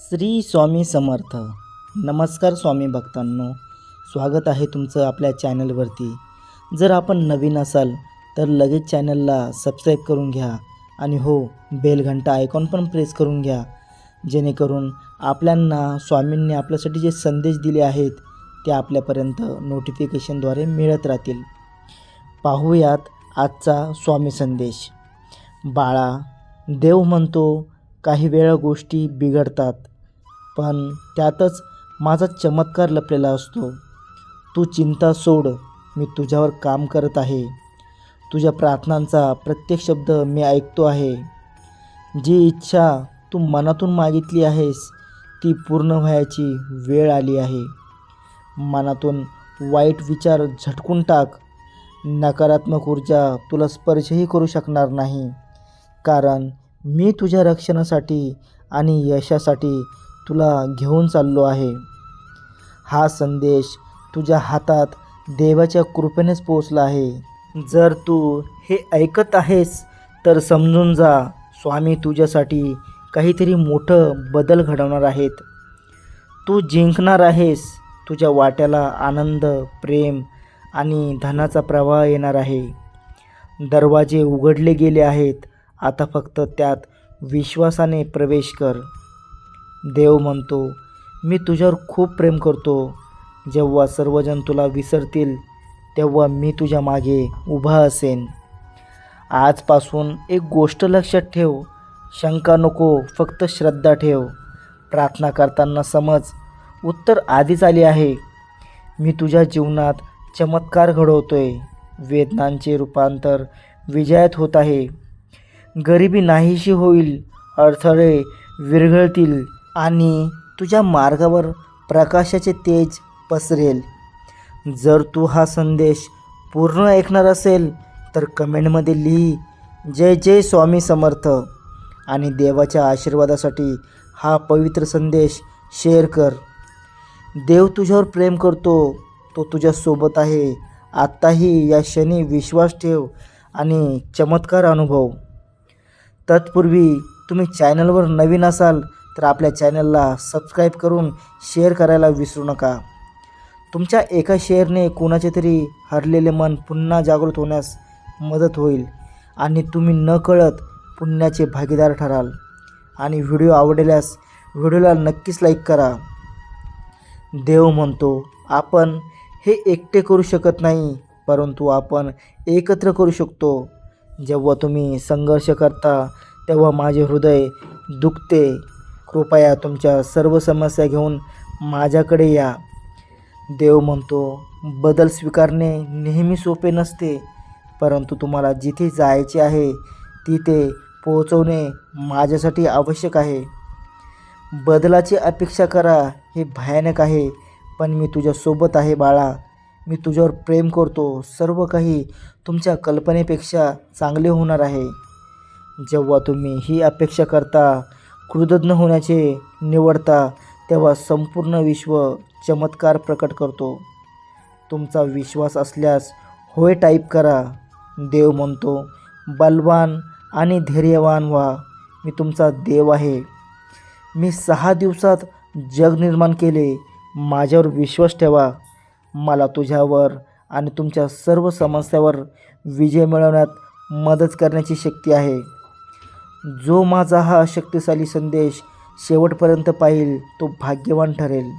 श्री स्वामी समर्थ. नमस्कार स्वामी भक्तांनो. स्वागत आहे तुमचं आपल्या चॅनलवरती. जर आपण नवीन असाल तर लगेच चॅनलला सबस्क्राईब करून घ्या आणि हो बेलघंटा आयकॉन पण प्रेस करून घ्या. जेणेकरून आपल्यांना स्वामींनी आपल्यासाठी जे संदेश दिले आहेत ते आपल्यापर्यंत नोटिफिकेशनद्वारे मिळत राहतील. पाहूयात आजचा स्वामी संदेश. बाळा देव म्हणतो काही वेळा गोष्टी बिघडतात पण त्यातच माझा चमत्कार लपलेला असतो. तू चिंता सोड मी तुझ्यावर काम करत आहे. तुझ्या प्रार्थनांचा प्रत्येक शब्द मी ऐकतो आहे. जी इच्छा तू मनातून मागितली आहेस ती पूर्ण व्हायची वेळ आली आहे. मनातून वाईट विचार झटकून टाक. नकारात्मक ऊर्जा तुला स्पर्शही करू शकणार नाही. कारण मी तुझ्या रक्षणासाठी आणि यशासाठी तुला घेऊन चाललो आहे. हा संदेश तुझ्या हातात देवाच्या कृपेनेच पोचला आहे. जर तू हे ऐकत आहेस तर समजून जा स्वामी तुझ्यासाठी काहीतरी मोठं बदल घडवणार आहेत. तू जिंकणार आहेस तुझ्या वाट्याला आनंद प्रेम आणि धनाचा प्रवाह येणार आहे. दरवाजे उघडले गेले आहेत आता फक्त त्यात विश्वासाने प्रवेश कर. देव म्हणतो मी तुझ्यावर खूप प्रेम करतो. जेव्हा सर्वजण तुला विसरतील तेव्हा मी तुझ्या मागे उभा असेन. आजपासून एक गोष्ट लक्षात ठेव. शंका नको फक्त श्रद्धा ठेव. प्रार्थना करताना समज उत्तर आधीच आले आहे. मी तुझ्या जीवनात चमत्कार घडवतो आहे वेदनांचे रूपांतर विजयात होत आहे. गरिबी नाहीशी होईल अडथळे विरघळतील आणि तुझ्या मार्गावर प्रकाशाचे तेज पसरेल. जर तू हा संदेश पूर्ण ऐकणार असेल तर कमेंटमध्ये लिही जय जय स्वामी समर्थ. आणि देवाच्या आशीर्वादासाठी हा पवित्र संदेश शेअर कर. देव तुझ्यावर प्रेम करतो तो तुझ्यासोबत आहे. आत्ताही या क्षणी विश्वास ठेव आणि चमत्कार अनुभव. तत्पूर्वी तुम्ही चॅनलवर नवीन असाल तर आपल्या चॅनलला सबस्क्राईब करून शेअर करायला विसरू नका. तुमच्या एका शेअरने कोणाचे तरी हरलेले मन पुन्हा जागृत होण्यास मदत होईल आणि तुम्ही न कळत पुण्याचे भागीदार ठराल. आणि व्हिडिओ आवडल्यास व्हिडिओला नक्कीच लाईक करा. देव म्हणतो आपण हे एकटे करू शकत नाही परंतु आपण एकत्र करू शकतो. जेव्हा तुम्ही संघर्ष करता तेव्हा माझे हृदय दुखते. कृपया तुमच्या सर्व समस्या घेऊन माझ्याकडे या. देव म्हणतो बदल स्वीकारणे नेहमी सोपे नसते परंतु तुम्हाला जिथे जायचे आहे तिथे पोहोचवणे माझ्यासाठी आवश्यक आहे. बदलाची अपेक्षा करा हे भयानक आहे पण मी तुझ्यासोबत आहे बाळा. मी तुझ्यावर प्रेम करतो. सर्व काही तुमच्या कल्पनेपेक्षा चांगले होणार आहे. जेव्हा तुम्ही ही अपेक्षा करता कृतज्ञ होण्याचे निवडता तेव्हा संपूर्ण विश्व चमत्कार प्रकट करतो. तुमचा विश्वास असल्यास होय टाईप करा. देव म्हणतो बलवान आणि धैर्यवान व्हा. मी तुमचा देव आहे. मी सहा दिवसात जग निर्माण केले. माझ्यावर विश्वास ठेवा. मला तुझ्यावर आणि तुमच्या सर्व समस्यावर विजय मिळवण्यात मदत करण्याची शक्ती आहे. जो माझा हा शक्तिशाली संदेश शेवटपर्यंत पाहिल तो भाग्यवान ठरेल.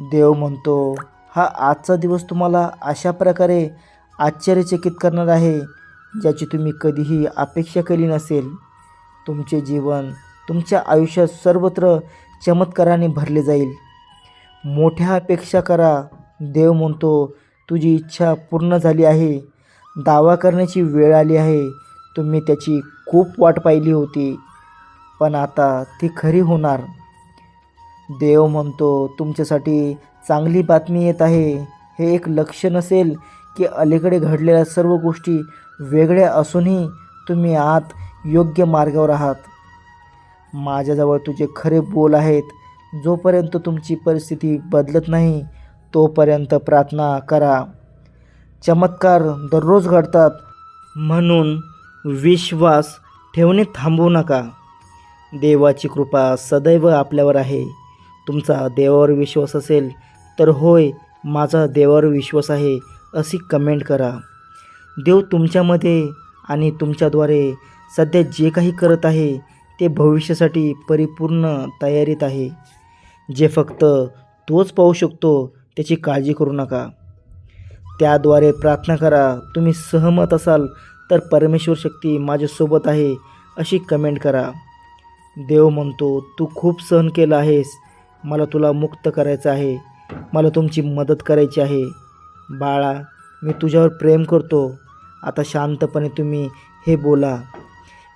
देव म्हणतो हा आजचा दिवस तुम्हाला अशा प्रकारे आश्चर्यचकित करणार आहे ज्याची तुम्ही कधीही अपेक्षा केली नसेल. तुमचे जीवन तुमच्या आयुष्यात सर्वत्र चमत्काराने भरले जाईल. मोठ्या अपेक्षा करा देव म्हणतो तुझी इच्छा पूर्ण झाली आहे. दावा करण्याची वेळ आली आहे. तुम्ही त्याची खूप वाट पाहिली होती. पण आता ती खरी होणार. देव म्हणतो तुमच्यासाठी चांगली बातमी येत आहे. हे एक लक्ष नसेल की अलीकडे घडलेल्या सर्व गोष्टी वेगळ्या असूनही तुम्ही आत योग्य मार्गावर आहात. माझ्याजवळ तुझे खरे बोल आहेत. जोपर्यंत तुमची परिस्थिती बदलत नाही तोपर्यंत प्रार्थना करा. चमत्कार दररोज घडतात म्हणून विश्वास ठेवणे थांबवू नका. देवाची कृपा सदैव आपल्यावर आहे. तुमचा देवावर विश्वास असेल तर होय माझा देवावर विश्वास आहे अशी कमेंट करा. देव तुमच्यामध्ये आणि तुमच्याद्वारे सध्या जे काही करत आहे ते भविष्यासाठी परिपूर्ण तयारीत आहे. जे फक्त तोच पाहू शकतो त्याची काळजी करू नका. त्याद्वारे प्रार्थना करा. तुम्ही सहमत असाल तर परमेश्वर शक्ती माझ्यासोबत आहे अशी कमेंट करा. देव म्हणतो तू खूप सहन केला आहेस. मला तुला मुक्त करायचं आहे. मला तुमची मदत करायची आहे. बाळा मी तुझ्यावर प्रेम करतो. आता शांतपणे तुम्ही हे बोला.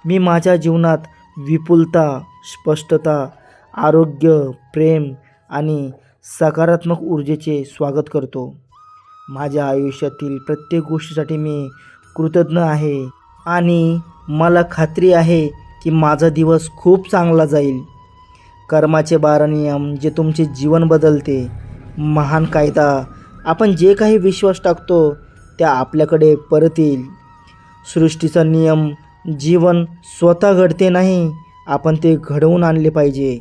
मी माझ्या जीवनात विपुलता स्पष्टता आरोग्य प्रेम आणि सकारात्मक ऊर्जेचे स्वागत करतो. माझ्या आयुष्यातील प्रत्येक गोष्टीसाठी मी कृतज्ञ आहे आणि मला खात्री आहे की माझा दिवस खूप चांगला जाईल. कर्माचे बारा नियम जे तुमचे जीवन बदलते. महान कायदा आपण जे काही विश्वास टाकतो त्या आपल्याकडे परत येईल. सृष्टीचा नियम जीवन स्वतः घडते नाही आपण ते घडवून आणले पाहिजे.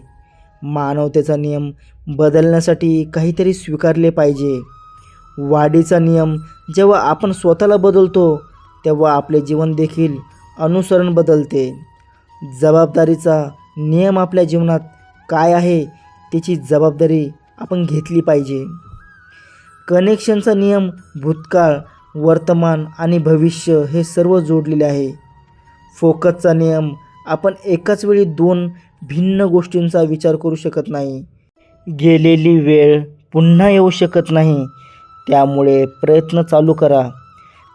मानवतेचा नियम बदलण्यासाठी काहीतरी स्वीकारले पाहिजे. वाढीचा नियम जेव्हा आपण स्वतःला बदलतो तेव्हा आपले जीवन देखील अनुसरण बदलते. जबाबदारीचा नियम आपल्या जीवनात काय आहे त्याची जबाबदारी आपण घेतली पाहिजे. कनेक्शनचा नियम भूतकाळ वर्तमान आणि भविष्य हे सर्व जोडलेले आहे. फोकसचा नियम आपण एकाच वेळी दोन भिन्न गोष्टींचा विचार करू शकत नाही. गेलेली वेळ पुन्हा येऊ शकत नाही. त्यामुळे प्रयत्न चालू करा.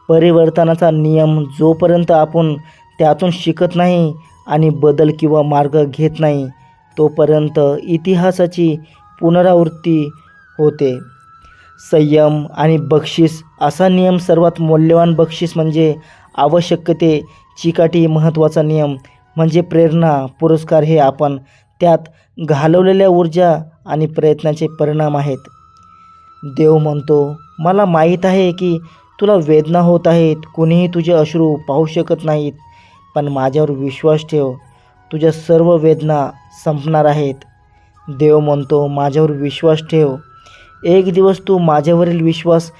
परिवर्तनाचा नियम जोपर्यंत आपण त्यातून शिकत नाही आणि बदल किंवा मार्ग घेत नाही तोपर्यंत इतिहासाची पुनरावृत्ती होते. संयम आणि बक्षीस असा नियम सर्वात मौल्यवान बक्षीस म्हणजे आवश्यकते चिकाटी महत्त्वाचा नियम म्हणजे प्रेरणा पुरस्कार हे आपण त्यात घालवलेल्या ऊर्जा आणि प्रयत्नाचे परिणाम आहेत. देव म्हणतो मला माहीत आहे की तुला वेदना होत आहेत कुणीही तुझे अश्रू पाहू शकत नाहीत पण माझ्यावर विश्वास ठेव तुझ्या सर्व वेदना संपणार आहेत. देव म्हणतो माझ्यावर विश्वास ठेव. एक दिवस तू माझ्यावरील विश्वास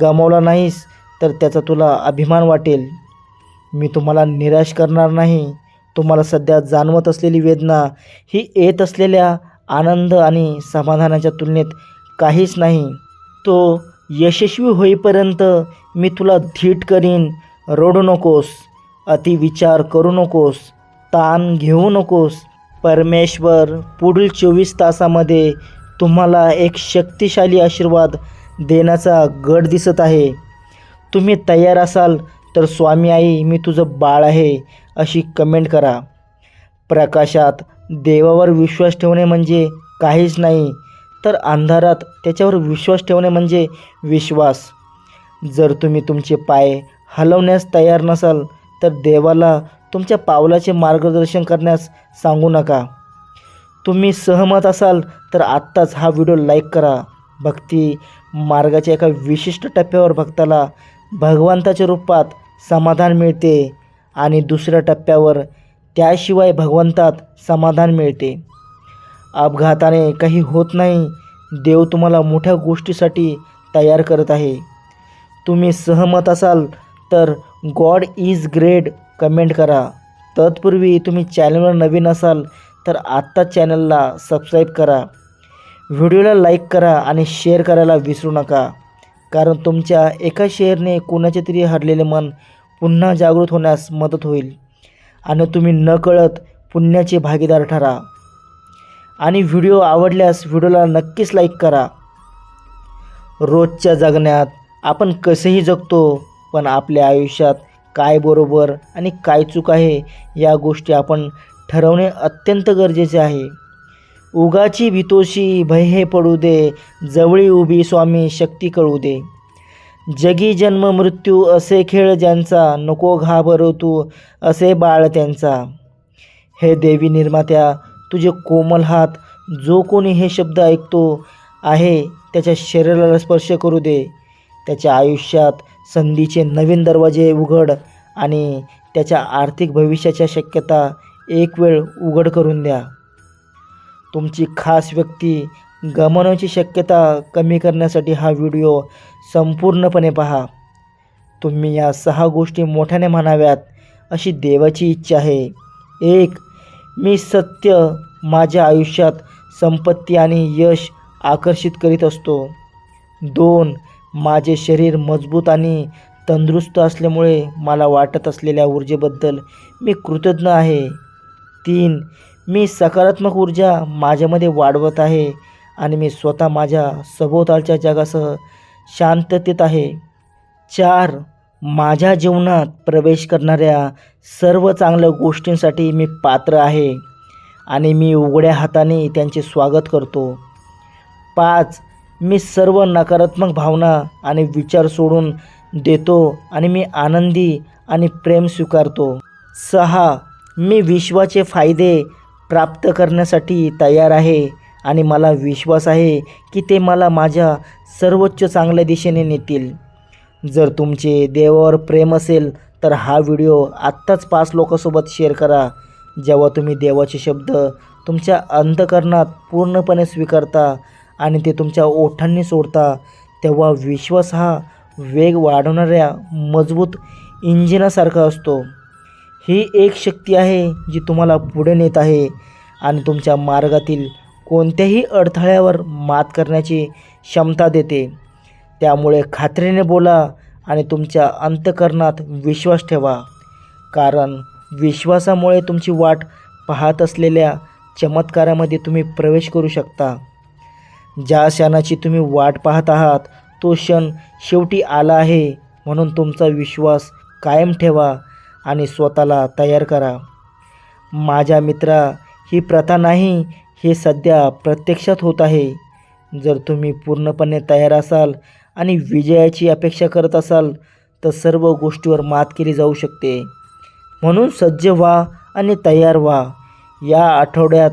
गमावला नाहीस तर त्याचा तुला अभिमान वाटेल. मी तुम्हाला निराश करणार नाही. तुम्हाला सध्या जाणवत असलेली वेदना ही येत असलेल्या आनंद आणि समाधानाच्या तुलनेत काहीच नाही. तो यशस्वी होईपर्यंत मी तुला धीट करीन. रडू नकोस. अतिविचार करू नकोस. ताण घेऊ नकोस. परमेश्वर पुढील चोवीस तासामध्ये तुम्हाला एक शक्तिशाली आशीर्वाद देण्याचा गट दिसत आहे. तुम्ही तयार असाल तर स्वामी आई मी तुझं बाळ आहे अशी कमेंट करा. प्रकाशात देवावर विश्वास ठेवणे म्हणजे काहीच नाही तर अंधारात त्याच्यावर विश्वास ठेवणे म्हणजे विश्वास. जर तुम्ही तुमचे पाय हलवण्यास तयार नसाल तर देवाला तुमच्या पावलाचे मार्गदर्शन करण्यास सांगू नका. तुम्ही सहमत असाल तर आत्ताच हा व्हिडिओ लाईक करा. भक्ती मार्गाच्या एका विशिष्ट टप्प्यावर भक्ताला भगवंताच्या रूपात समाधान मिळते आणि दुसऱ्या टप्प्यावर त्याशिवाय भगवंतात समाधान मिळते. अपघाताने काही होत नाही. देव तुम्हाला मोठ्या गोष्टीसाठी तयार करत आहे. तुम्ही सहमत असाल तर गॉड इज ग्रेट कमेंट करा. तत्पूर्वी तुम्ही चॅनलवर नवीन असाल तर आत्ता चॅनलला सबस्क्राईब करा. व्हिडिओला लाईक करा आणि शेअर करायला विसरू नका. कारण तुमच्या एका शेअरने कोणाचे तरी हरलेले मन पुन्हा जागृत होण्यास मदत होईल. आणि तुम्ही नकळत पुण्याचे भागीदार ठरा. आणि व्हिडिओ आवडल्यास व्हिडिओला नक्कीच लाईक करा. रोजच्या जगण्यात आपण कसेही जगतो पण आपल्या आयुष्यात काय बरोबर आणि काय चूक आहे या गोष्टी आपण ठरवणे अत्यंत गरजेचे आहे. उगाची भितोशी भय हे पडू दे जवळी उभी स्वामी शक्ती कळू दे. जगी जन्म मृत्यू असे खेळ ज्यांचा नको घाबरू तू असे बाळ त्यांचा. हे देवी निर्मात्या तुझे कोमल हात जो कोणी हे शब्द ऐकतो आहे त्याच्या शरीराला स्पर्श करू दे. त्याच्या आयुष्यात संधीचे नवीन दरवाजे उघड आणि त्याच्या आर्थिक भविष्याच्या शक्यता एक वेळ उघड करून द्या. तुमची खास व्यक्ती गमावण्याची शक्यता कमी करण्यासाठी हा व्हिडिओ संपूर्णपणे पहा. तुम्ही या सहा गोष्टी मोठ्याने म्हणाव्यात अशी देवाची इच्छा आहे. एक मी सत्य माझ्या आयुष्यात संपत्ती आणि यश आकर्षित करीत असतो. दोन माझे शरीर मजबूत आणि तंदुरुस्त असल्यामुळे मला वाटत असलेल्या ऊर्जेबद्दल मी कृतज्ञ आहे. तीन मी सकारात्मक ऊर्जा माझ्यामध्ये वाढवत आहे आणि मी स्वतः माझ्या सभोवतालच्या जगासह शांततेत आहे. चार माझ्या जीवनात प्रवेश करणाऱ्या सर्व चांगल्या गोष्टींसाठी मी पात्र आहे आणि मी उघड्या हाताने त्यांचे स्वागत करतो. पाच मी सर्व नकारात्मक भावना आणि विचार सोडून देतो आणि मी आनंदी आणि प्रेम स्वीकारतो. सहा मी विश्वाचे फायदे प्राप्त करण्यासाठी तयार आहे. आणि मला विश्वास आहे की ते मला माझ्या सर्वोच्च चांगल्या दिशेने नेतील. जर तुमचे देवावर प्रेम असेल तर हा व्हिडिओ आत्ताच पाच लोकांसोबत शेअर करा. जेव्हा तुम्ही देवाचे शब्द तुमच्या अंतकरणात पूर्णपणे स्वीकारता आणि ते तुमच्या ओठांनी सोडता तेव्हा विश्वास हा वेग वाढवणाऱ्या मजबूत इंजिनासारखा असतो. ही एक शक्ती आहे जी तुम्हाला पुढे नेत आहे आणि तुमच्या मार्गातील कोणत्याही अडथळ्यावर मात करण्याची क्षमता देते. त्यामुळे खात्रीने बोला आणि तुमच्या अंतकरणात विश्वास ठेवा. कारण विश्वासामुळे तुमची वाट पाहत असलेल्या चमत्कारामध्ये तुम्ही प्रवेश करू शकता. ज्या क्षणाची तुम्ही वाट पाहत आहात तो क्षण शेवटी आला आहे म्हणून तुमचा विश्वास कायम ठेवा आणि स्वतःला तयार करा. माझ्या मित्रा ही प्रथा नाही हे सध्या प्रत्यक्षात होत आहे. जर तुम्ही पूर्णपणे तयार असाल आणि विजयाची अपेक्षा करत असाल तर सर्व गोष्टीवर मात केली जाऊ शकते. म्हणून सज्ज व्हा आणि तयार व्हा. या आठवड्यात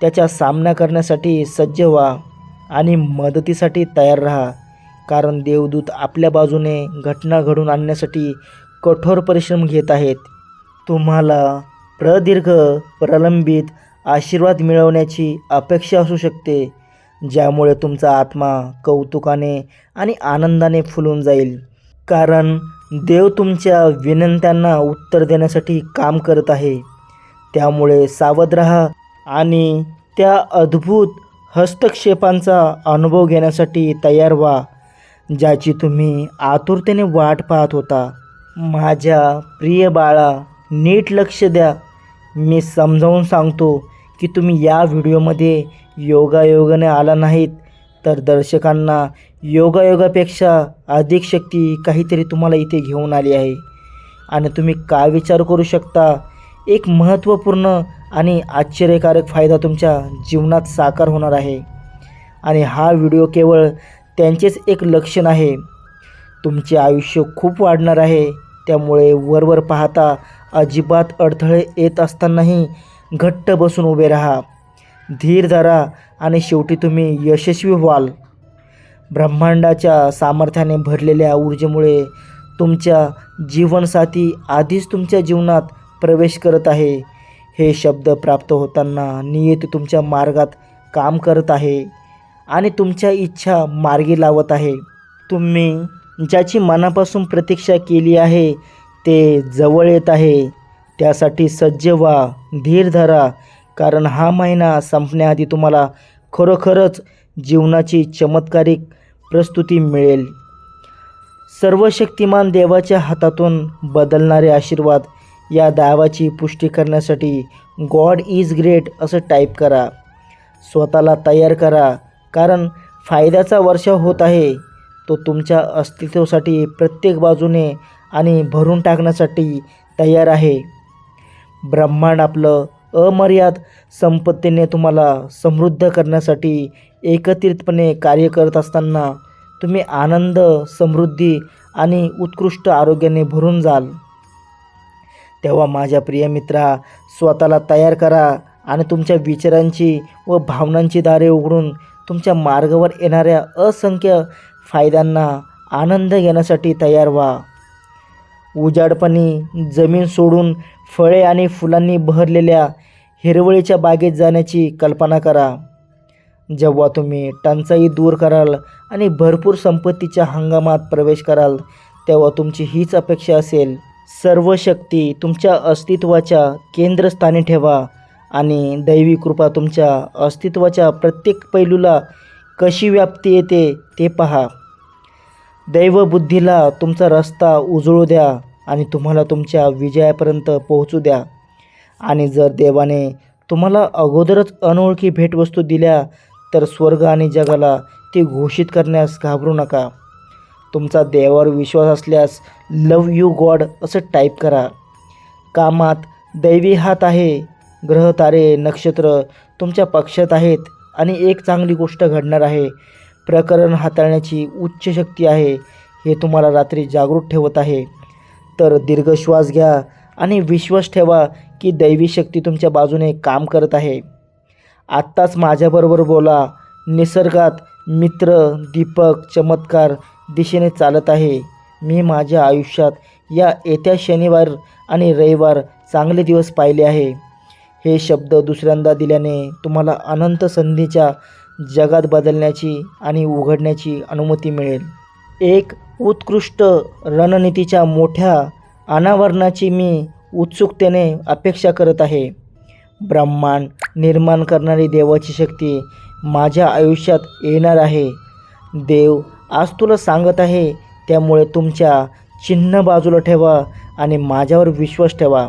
त्याचा सामना करण्यासाठी सज्ज व्हा आणि मदतीसाठी तयार राहा. कारण देवदूत आपल्या बाजूने घटना घडून आणण्यासाठी कठोर परिश्रम घेत आहेत. तुम्हाला प्रदीर्घ प्रलंबित आशीर्वाद मिळवण्याची अपेक्षा असू शकते ज्यामुळे तुमचा आत्मा कौतुकाने आणि आनंदाने फुलून जाईल. कारण देव तुमच्या विनंत्यांना उत्तर देण्यासाठी काम करत आहे. त्यामुळे सावध रहा आणि त्या अद्भुत हस्तक्षेपांचा अनुभव घेण्यासाठी तयार व्हा ज्याची तुम्ही आतुरतेने वाट पाहत होता. माझ्या प्रिय बाळा नीट लक्ष द्या. मी समजावून सांगतो की तुम्ही या व्हिडिओमध्ये योगायोगाने आला नाहीत तर दर्शकांना योगायोगापेक्षा अधिक शक्ती काहीतरी तुम्हाला इथे घेऊन आली आहे. आणि तुम्ही काय विचार करू शकता? एक महत्त्वपूर्ण आणि आश्चर्यकारक फायदा तुमच्या जीवनात साकार होणार आहे. आणि हा व्हिडिओ केवळ त्यांचेच एक लक्षण आहे. तुमचे आयुष्य खूप वाढणार आहे. त्यामुळे वरवर पाहता अजिबात अडथळे येत असतानाही घट्ट बसून उभे राहा. धीर धरा आणि शेवटी तुम्ही यशस्वी व्हाल. ब्रह्मांडाच्या सामर्थ्याने भरलेल्या ऊर्जेमुळे तुमच्या जीवनसाथी आधीच तुमच्या जीवनात प्रवेश करत आहे. हे शब्द प्राप्त होताना नियत तुमच्या मार्गात काम करत आहे आणि तुमच्या इच्छा मार्गी लावत आहे. तुम्ही ज्याची मनापासून प्रतीक्षा केली आहे ते जवळ येत आहे. त्यासाठी सज्ज व्हा धीर धरा कारण हा महिना संपण्याआधी तुम्हाला खरोखरच जीवनाची चमत्कारिक प्रस्तुती मिळेल. सर्व शक्तिमान देवाच्या हातातून बदलणारे आशीर्वाद या दावाची पुष्टी करण्यासाठी गॉड इज ग्रेट असं टाईप करा. स्वतःला तयार करा कारण फायद्याचा वर्ष होत आहे. तो तुमच्या अस्तित्वासाठी प्रत्येक बाजूने आणि भरून टाकण्यासाठी तयार आहे. ब्रह्मांड आपलं अमर्याद संपत्तीने तुम्हाला समृद्ध करण्यासाठी एकत्रितपणे कार्य करत असताना तुम्ही आनंद समृद्धी आणि उत्कृष्ट आरोग्याने भरून जाल. तेव्हा माझ्या प्रिय मित्रा स्वतःला तयार करा आणि तुमच्या विचारांची व भावनांची दारे उघडून तुमच्या मार्गावर येणाऱ्या असंख्य फायद्यांना आनंद घेण्यासाठी तयार व्हा. उजाडपणी जमीन सोडून फळे आणि फुलांनी बहरलेल्या हिरवळीच्या बागेत जाण्याची कल्पना करा. जेव्हा तुम्ही टंचाई दूर कराल आणि भरपूर संपत्तीच्या हंगामात प्रवेश कराल तेव्हा तुमची हीच अपेक्षा असेल. सर्व शक्ती तुमच्या अस्तित्वाच्या केंद्रस्थानी ठेवा आणि दैवी कृपा तुमच्या अस्तित्वाच्या प्रत्येक पैलूला कशी व्याप्ती येते ते पहा. दैवबुद्धीला तुमचा रस्ता उजळू द्या. आणि तुम्हाला तुमच्या विजयापर्यंत पोहोचू द्या. आणि जर देवाने तुम्हाला अगोदरच अनोळखी भेटवस्तू दिल्या तर स्वर्ग आणि जगाला ती घोषित करण्यास घाबरू नका. तुमचा देवावर विश्वास असल्यास लव यू गॉड असं टाईप करा. कामात दैवी हात आहे ग्रह तारे नक्षत्र तुमच्या पक्षात आहेत आणि एक चांगली गोष्ट घडणार आहे. प्रकरण हाताळण्याची उच्च शक्ती आहे हे तुम्हाला रात्री जागृत ठेवत आहे. तर दीर्घ श्वास घ्या आणि विश्वास ठेवा की दैवी शक्ती तुमच्या बाजूने काम करत आहे. आत्ताच माझ्याबरोबर बोला. निसर्गात मित्र दीपक चमत्कार दिशेने चालत आहे. मी माझ्या आयुष्यात या येत्या शनिवार आणि रविवार चांगले दिवस पाहिले आहे. हे शब्द दुसऱ्यांदा दिल्याने तुम्हाला अनंत संधीच्या जगात बदलण्याची आणि उघडण्याची अनुमती मिळेल. एक उत्कृष्ट रणनीतीच्या मोठ्या अनावरणाची मी उत्सुकतेने अपेक्षा करत आहे. ब्रह्मांड निर्माण करणारी देवाची शक्ती माझ्या आयुष्यात येणार आहे. देव आज तुला सांगत आहे त्यामुळे तुमच्या चिन्ह बाजूला ठेवा आणि माझ्यावर विश्वास ठेवा.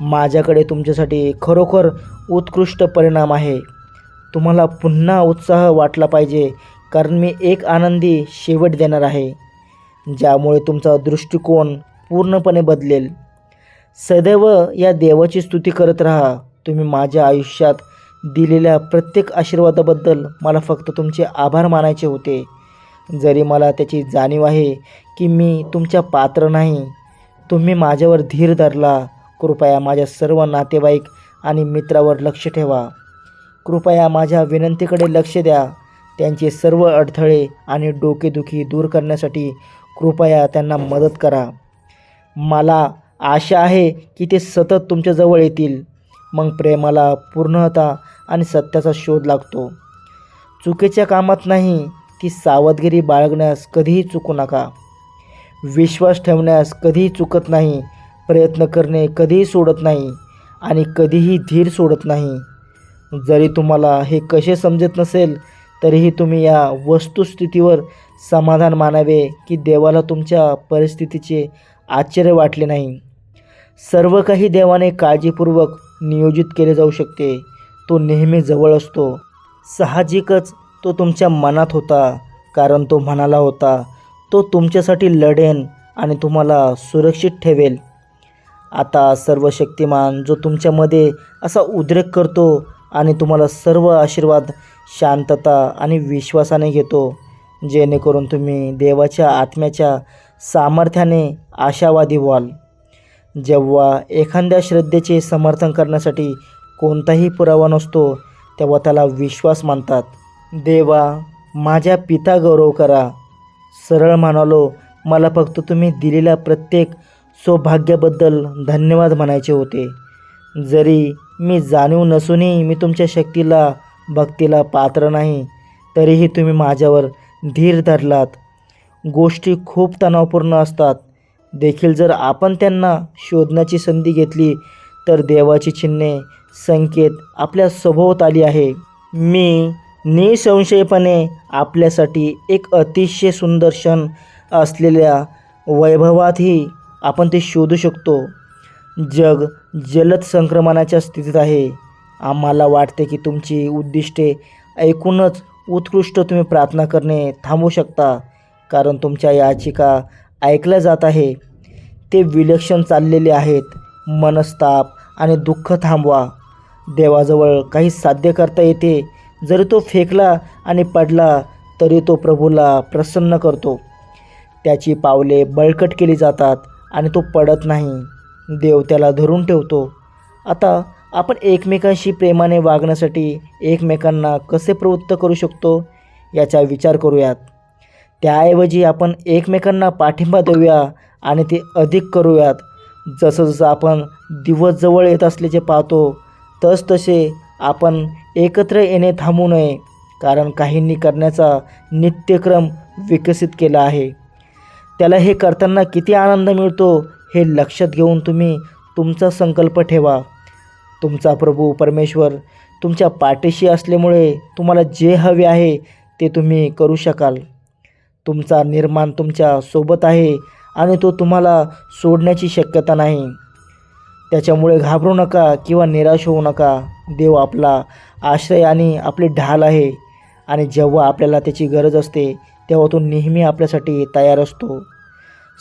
माझ्याकडे तुमच्यासाठी खरोखर उत्कृष्ट परिणाम आहे. तुम्हाला पुन्हा उत्साह वाटला पाहिजे कारण मी एक आनंदी शेवट देणार आहे ज्यामुळे तुमचा दृष्टिकोन पूर्णपणे बदलेल. सदैव या देवाची स्तुती करत राहा. तुम्ही माझ्या आयुष्यात दिलेल्या प्रत्येक आशीर्वादाबद्दल मला फक्त तुमचे आभार मानायचे होते. जरी मला त्याची जाणीव आहे की मी तुमच्या पात्र नाही तुम्ही माझ्यावर धीर धरला. कृपया माझ्या सर्व नातेवाईक आणि मित्रावर लक्ष ठेवा. कृपया माझ्या विनंतीकडे लक्ष द्या. त्यांचे सर्व अडथळे आणि डोकेदुखी दूर करण्यासाठी कृपया त्यांना मदत करा. मला आशा आहे की ते सतत तुमच्याजवळ येतील. मग प्रेमाला पूर्णता आणि सत्याचा शोध लागतो. चुकीच्या कामात नाही ती सावधगिरी बाळगण्यास कधीही चुकू नका. विश्वास ठेवण्यास कधीही चुकत नाही प्रयत्न करणे कधीही सोडत नाही आणि कधीही धीर सोडत नाही. जरी तुम्हाला हे कसे समजत नसेल तरीही तुम्ही या वस्तुस्थितीवर समाधान मानावे की देवाला तुमच्या परिस्थितीचे आश्चर्य वाटले नाही. सर्व काही देवाने काळजीपूर्वक नियोजित केले जाऊ शकते. तो नेहमी जवळ असतो. साहजिकच तो तुमच्या मनात होता कारण तो म्हणाला होता तो तुमच्यासाठी लढेन आणि तुम्हाला सुरक्षित ठेवेल. आता सर्व शक्तिमान जो तुमच्यामध्ये असा उद्रेक करतो आणि तुम्हाला सर्व आशीर्वाद शांतता आणि विश्वासाने घेतो. जेणेकरून तुम्ही देवाच्या आत्म्याच्या सामर्थ्याने आशावादी व्हाल. जेव्हा एखाद्या श्रद्धेचे समर्थन करण्यासाठी कोणताही पुरावा नसतो तेव्हा त्याला विश्वास मानतात. देवा माझ्या पिता गौरव करा. सरळ म्हणालो मला फक्त तुम्ही दिलेल्या प्रत्येक सौभाग्याबद्दल धन्यवाद म्हणायचे होते. जरी मी जाणीव नसूनही मी तुमच्या शक्तीला भक्तीला पात्र नाही तरीही तुम्ही माझ्यावर धीर धरलात. गोष्टी खूप तणावपूर्ण असतात. देखील जर आपण त्यांना शोधण्याची संधी घेतली तर देवाची चिन्हे संकेत आपल्या सभोवताली आहे. मी निसंशयपणे आपल्यासाठी एक अतिशय सुंदर क्षण असलेल्या वैभवातही आपण ते शोधू शकतो. जग जलद संक्रमणाच्या स्थितीत आहे. आम्हाला वाटते की तुमची उद्दिष्टे ऐकूनच उत्कृष्ट तुम्ही प्रार्थना करणे थांबू शकता. कारण तुमच्या याचिका ऐकल्या जात आहे. ते विलक्षण चाललेले आहेत. मनस्ताप आणि दुःख थांबवा. देवाजवळ काही साध्य करता येते. जरी तो फेकला आणि पडला तरी तो प्रभूला प्रसन्न करतो. त्याची पावले बळकट केली जातात आणि तो पडत नाही. देव त्याला धरून ठेवतो. आता आपण एकमेकांशी प्रेमाने वागण्यासाठी एकमेकांना कसे प्रवृत्त करू शकतो याचा विचार करूयात. त्याऐवजी आपण एकमेकांना पाठिंबा देऊया आणि ते अधिक करूयात. जसं जसं आपण दिवस जवळ येत असल्याचे पाहतो तस तसे आपण एकत्र येणे थांबू नये कारण काहींनी करण्याचा नित्यक्रम विकसित केला आहे. त्याला हे करताना किती आनंद मिळतो हे लक्षात घेऊन तुम्ही तुमचा संकल्प ठेवा. तुमचा प्रभू परमेश्वर तुमच्या पाठीशी असल्यामुळे तुम्हाला जे हवे आहे ते तुम्ही करू शकाल. तुमचा निर्माण तुमच्यासोबत आहे आणि तो तुम्हाला सोडण्याची शक्यता नाही. त्याच्यामुळे घाबरू नका किंवा निराश होऊ नका. देव आपला आश्रय आणि आपली ढाल आहे आणि जेव्हा आपल्याला त्याची गरज असते तेव्हा तो नेहमी आपल्यासाठी तयार असतो.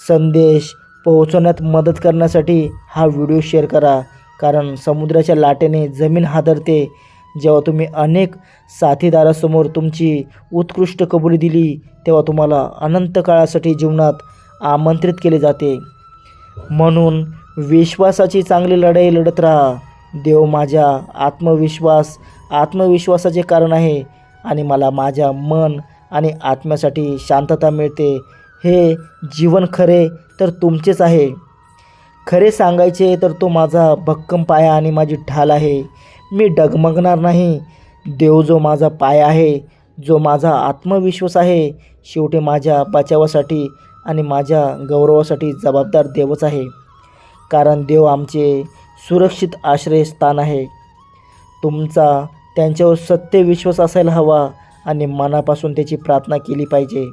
संदेश पोहोचवण्यात मदत करण्यासाठी हा व्हिडिओ शेअर करा. कारण समुद्राच्या लाटेने जमीन हादरते. जेव्हा तुम्ही अनेक साथीदारासमोर तुमची उत्कृष्ट कबुली दिली तेव्हा तुम्हाला अनंत काळासाठी जीवनात आमंत्रित केले जाते. म्हणून विश्वासाची चांगली लढाई लढत राहा. देव माझ्या आत्मविश्वास आत्मविश्वासाचे कारण आहे आणि मला माझ्या मन आणि आत्म्यासाठी शांतता मिळते. हे जीवन खरे तर तुमचेच आहे. खरे सांगायचे तर तो माझा भक्कम पाया आणि माझी ठाल आहे. मी डगमगणार नाही. देव जो माझा पाय आहे जो माझा आत्मविश्वास आहे शेवटी माझ्या बचावासाठी आणि माझ्या गौरवासाठी जबाबदार देवच आहे. कारण देव आमचे सुरक्षित आश्रयस्थान आहे. तुमचा त्यांच्यावर सत्य विश्वास असायला हवा आणि मनापासून त्याची प्रार्थना केली पाहिजे.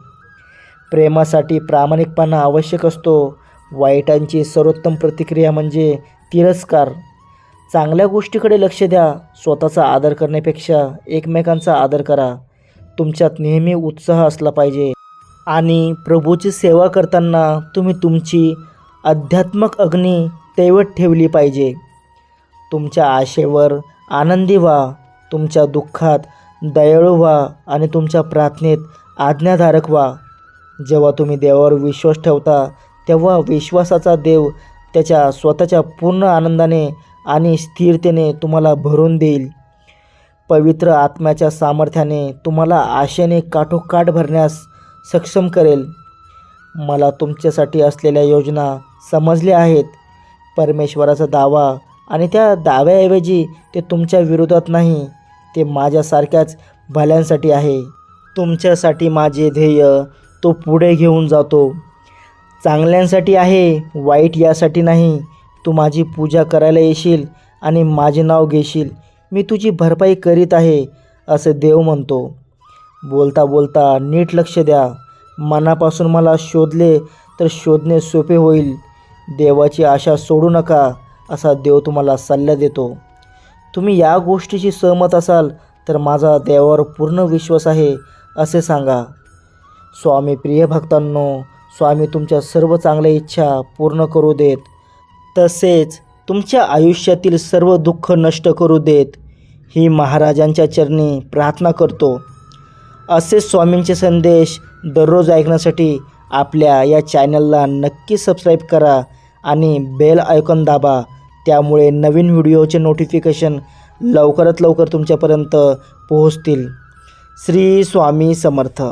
प्रेमासाठी प्रामाणिकपणा आवश्यक असतो. वाईटांची सर्वोत्तम प्रतिक्रिया म्हणजे तिरस्कार. चांगल्या गोष्टीकडे लक्ष द्या. स्वतःचा आदर करण्यापेक्षा एकमेकांचा आदर करा. तुमच्यात नेहमी उत्साह असला पाहिजे. आणि प्रभूची सेवा करताना तुम्ही तुमची अध्यात्मक अग्नी तेवत ठेवली पाहिजे. तुमच्या आशेवर आनंदी व्हा. तुमच्या दुःखात दयाळू व्हा आणि तुमच्या प्रार्थनेत आज्ञाधारक व्हा. जेव्हा तुम्ही देवावर विश्वास ठेवता तेव्हा विश्वासाचा देव त्याच्या स्वतःच्या पूर्ण आनंदाने आणि स्थिरतेने तुम्हाला भरून देईल. पवित्र आत्म्याच्या सामर्थ्याने तुम्हाला आशेने काठोकाठ भरण्यास सक्षम करेल. मला तुमच्यासाठी असलेल्या योजना समजल्या आहेत. परमेश्वराचा दावा आणि त्या दाव्याऐवजी ते तुमच्या विरोधात नाही ते माझ्यासारख्याच भल्यांसाठी आहे. तुमच्यासाठी माझे ध्येय तो पुढे घेऊन जातो. चांगल्यांसाठी आहे वाईट यासाठी नाही. तू माझी पूजा करायला येशील आणि माझे नाव घेशील. मी तुझी भरपाई करीत आहे असे देव म्हणतो. बोलता बोलता नीट लक्ष द्या. मनापासून मला शोधले तर शोधणे सोपे होईल. देवाची आशा सोडू नका असा देव तुम्हाला सल्ला देतो. तुम्ही या गोष्टीशी सहमत असाल तर माझा देवावर पूर्ण विश्वास आहे असे सांगा. स्वामी प्रिय भक्तांनो स्वामी तुमच्या सर्व चांगल्या इच्छा पूर्ण करू देत. तसेच तुमच्या आयुष्यातील सर्व दुःख नष्ट करू देत. ही महाराजांच्या चरणी प्रार्थना करतो. असे स्वामींचे संदेश दररोज ऐकण्यासाठी आपल्या या चॅनलला नक्की सबस्क्राईब करा आणि बेल आयकॉन दाबा. त्यामुळे नवीन व्हिडिओचे नोटिफिकेशन लवकरात लवकर तुमच्यापर्यंत पोहोचतील. श्री स्वामी समर्थ.